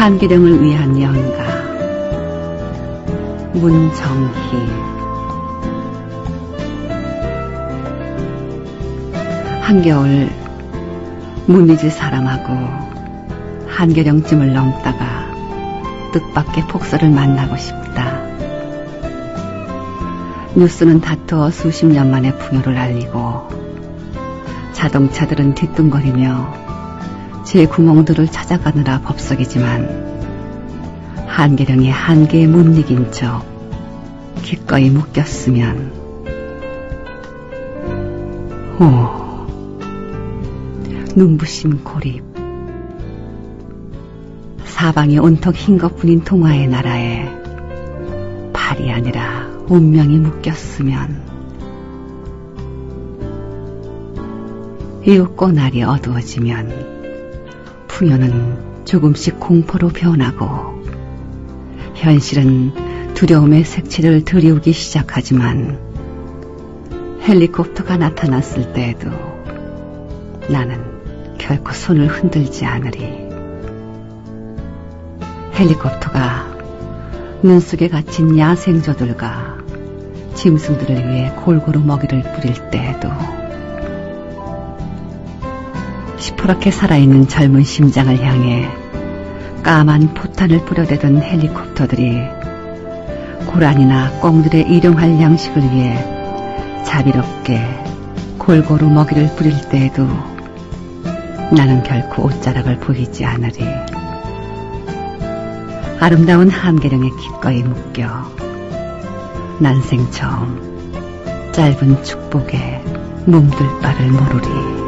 한계령을 위한 연가 문정희 한겨울 문희지 사람하고 한계령쯤을 넘다가 뜻밖의 폭설을 만나고 싶다. 뉴스는 다투어 수십 년 만에 풍요를 알리고 자동차들은 뒤뚱거리며 제 구멍들을 찾아가느라 법석이지만 한계령이 한계에 못 이긴 척 기꺼이 묶였으면. 오 눈부심 고립. 사방이 온통 흰 것뿐인 동화의 나라에 발이 아니라 운명이 묶였으면. 이윽고 날이 어두워지면 풍요는 조금씩 공포로 변하고 현실은 두려움의 색채를 들이우기 시작하지만 헬리콥터가 나타났을 때에도 나는 결코 손을 흔들지 않으리. 헬리콥터가 눈 속에 갇힌 야생조들과 짐승들을 위해 골고루 먹이를 뿌릴 때에도 시퍼렇게 살아있는 젊은 심장을 향해 까만 포탄을 뿌려대던 헬리콥터들이 고란이나 꽁들의 일용할 양식을 위해 자비롭게 골고루 먹이를 뿌릴 때에도 나는 결코 옷자락을 보이지 않으리. 아름다운 한계령에 기꺼이 묶여 난생 처음 짧은 축복에 몸둘 바를 모르리.